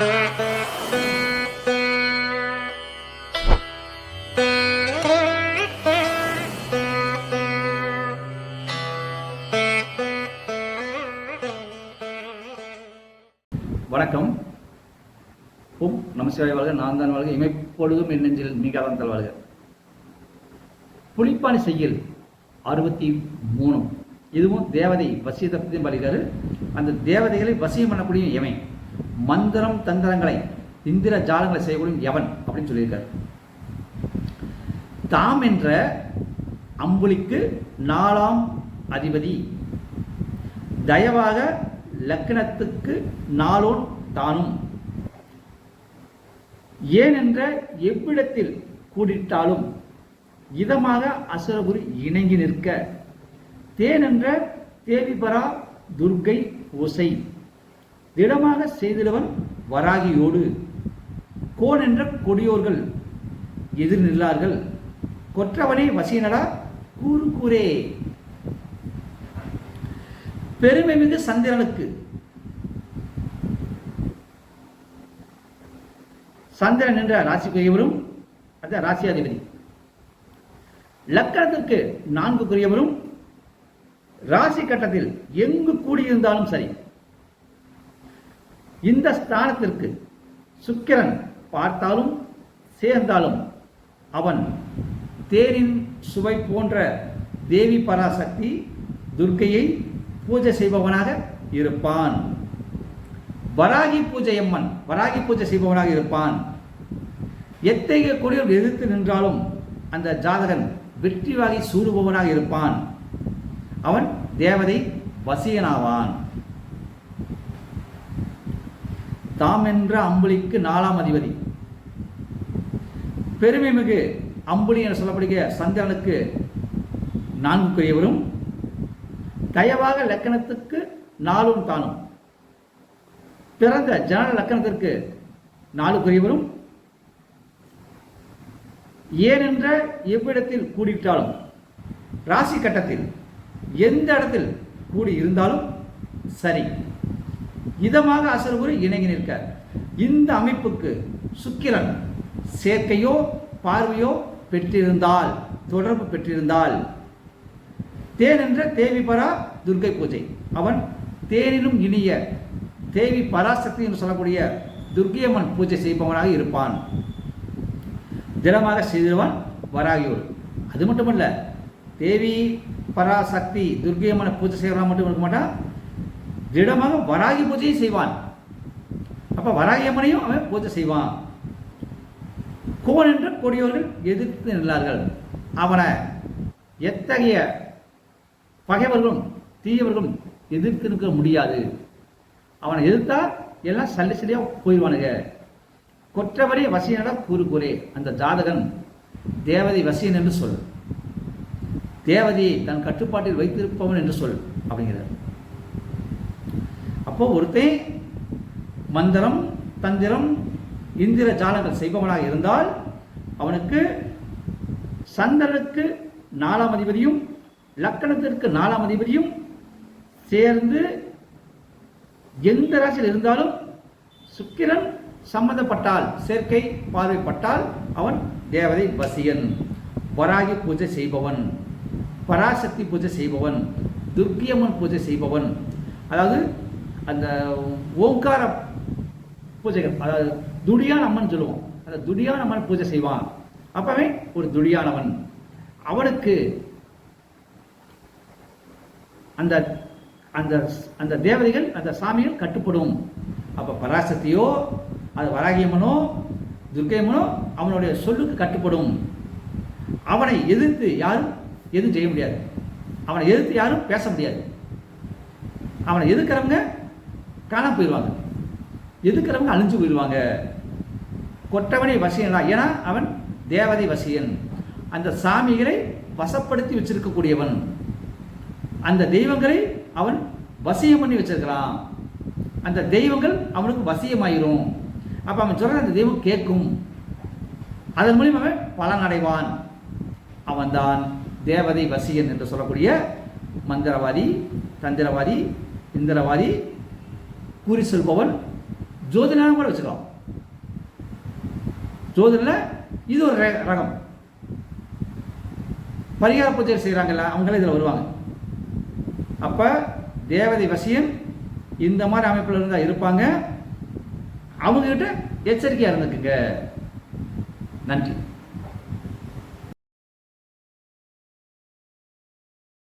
வணக்கம். உம் நமசிவாய் வாழ்க நான் தான் வாழ்க இமைப்பொழுதும் என் நெஞ்சில் நீங்காதான் தல்வாழ்க புளிப்பானி செய்யல் அறுபத்தி மூணு. இதுவும் தேவதை வசியத்தை பற்றி பாலிக்காரு அந்த தேவதைகளை வசியம் பண்ணக்கூடிய இவன். மந்திரம் தந்திரங்களை இந்திர ஜாலங்களை செய்யக்கூடிய எவன் அப்படின்னு சொல்லியிருக்கார். தாம் என்ற அம்புலிக்கு நாலாம் அதிபதி. தயவாக லக்னத்துக்கு நாளோன் தானும். ஏனென்ற எவ்விடத்தில் கூடிட்டாலும் இதமாக அசுரகுரு இணங்கி நிற்க. தேனென்ற தேவிபரா துர்க்கை ஓசை. திடமாக செய்திடவன் வராகியோடு. கோன் என்ற கொடியோர்கள் எதிர் நில்லார்கள். கொற்றவனே வசியனடா கூறு கூரே பெருமை மிகு சந்திரனுக்கு. சந்திரன் என்ற ராசிக்குரியவரும் அந்த ராசியாதிபதி. லக்கணத்திற்கு நான்குக்குரியவரும் ராசி கட்டத்தில் எங்கு கூடியிருந்தாலும் சரி. இந்த ஸ்தானத்திற்கு சுக்கிரன் பார்த்தாலும் சேர்ந்தாலும் அவன் தேரின் சுவை போன்ற தேவி பராசக்தி துர்க்கையை பூஜை செய்பவனாக இருப்பான். வராகி பூஜை அம்மன் வராகி பூஜை செய்பவனாக இருப்பான். எத்தகைய கொடியில் எதிர்த்து நின்றாலும் அந்த ஜாதகன் வெற்றி வாகி சூடுபவனாக இருப்பான். அவன் தேவதை வசியனாவான். தாம் என்ற அம்புலிக்கு நாலாம் அதிபதி. பெருமை மிகு அம்புலி என சொல்லப்படுகிற சந்திரனுக்கு நான்குக்குரியவரும் தயவாக லக்கணத்துக்கு நாலும் தானும். பிறந்த ஜனன லக்கணத்திற்கு நாலுக்குரியவரும் ஏனென்ற எவ்விடத்தில் கூடிவிட்டாலும் ராசி கட்டத்தில் எந்த இடத்தில் கூடி இருந்தாலும் சரி. இதமாக அசர்குரு இணங்கி நிற்க இந்த அமைப்புக்கு சுக்கிரன் சேர்க்கையோ பார்வையோ பெற்றிருந்தால் தொடர்பு பெற்றிருந்தால் தேன் என்ற தேவி பரா துர்கை பூஜை. அவன் தேனிலும் இனிய தேவி பராசக்தி என்று சொல்லக்கூடிய துர்கியம்மன் பூஜை செய்பவனாக இருப்பான். திடமாக செய்திருவான் வராகியோடு அது மட்டுமல்ல தேவி பராசக்தி துர்கியம்மனை பூஜை செய்கிறவன் மட்டும் இருக்க மாட்டான் திடமாக வராகி பூஜையை செய்வான். அப்போ வராகியம்மனையும் அவன் பூஜை செய்வான். கோன் என்ற கொடியோர்கள் எதிர்த்து நின்றார்கள். அவனை எத்தகைய பகைவர்களும் தீயவர்களும் எதிர்த்து நிற்க முடியாது. அவனை எதிர்த்தா எல்லாம் சல்லி சல்லியாக போயிடுவானுங்க. கொற்றவரே வசியனடா கூறு கூறே அந்த ஜாதகன் தேவதை வசியன் என்று சொல். தேவதையை தன் கட்டுப்பாட்டில் வைத்திருப்பவன் என்று சொல் அப்படிங்கிறார். அப்போ ஒருத்தன் மந்திரம் தந்திரம் இந்திர ஜாலங்கள் செய்பவனாக இருந்தால் அவனுக்கு சந்திரனுக்கு நாலாம் அதிபதியும் லக்கணத்திற்கு நாலாம் அதிபதியும் சேர்ந்து எந்த ராசியில் இருந்தாலும் சுக்கிரன் சம்மந்தப்பட்டால் சேர்க்கை பார்வைப்பட்டால் அவன் தேவதை வசியன். வராகி பூஜை செய்பவன் பராசக்தி பூஜை செய்பவன் துர்க்கியம்மன் பூஜை செய்பவன். அதாவது அந்த ஓங்கார பூஜைகள் அதாவது துடியான் அம்மன் சொல்லுவோம். அந்த துடியான் அம்மன் பூஜை செய்வான். அப்பவே ஒரு துடியானவன் அவனுக்கு அந்த அந்த அந்த தேவதைகள் அந்த சாமிகள் கட்டுப்படும். அப்போ பராசக்தியோ அது வராகியம்மனோ துர்க்கையம்மனோ அவனுடைய சொல்லுக்கு கட்டுப்படும். அவனை எதிர்த்து யாரும் எதுவும் செய்ய முடியாது. அவனை எதிர்த்து யாரும் பேச முடியாது. அவனை எதிர்க்கிறவங்க காணாம போயிடுவாங்க. எதுக்கிறவங்க அழிஞ்சு போயிடுவாங்க? கொட்டவனை வசியன் ஏன்னா அவன் தேவதை வசியன். அந்த சாமிகளை வசப்படுத்தி வச்சிருக்கக்கூடியவன். அந்த தெய்வங்களை அவன் வசியம் பண்ணி வச்சிருக்கிறான். அந்த தெய்வங்கள் அவனுக்கு வசியமாயிரும். அப்போ அவன் சொல்கிற அந்த தெய்வம் கேட்கும். அதன் மூலியம் அவன் பலன் அடைவான். அவன்தான் தேவதை வசியன் என்று சொல்லக்கூடிய மந்திரவாதி தந்திரவாதி இந்திரவாதி கூறி சொல்பவன் ஜோதிடம் கூட வச்சுக்கலாம். ஜோதிடல இது ஒரு ரகம். பரிகார பூஜை செய்கிறாங்கல்ல அவங்களே இதில் வருவாங்க. அப்போ தேவதை வசியம் இந்த மாதிரி அமைப்பில் இருந்தால் இருப்பாங்க. அவங்கக்கிட்ட எச்சரிக்கையாக இருந்துக்குங்க. நன்றி.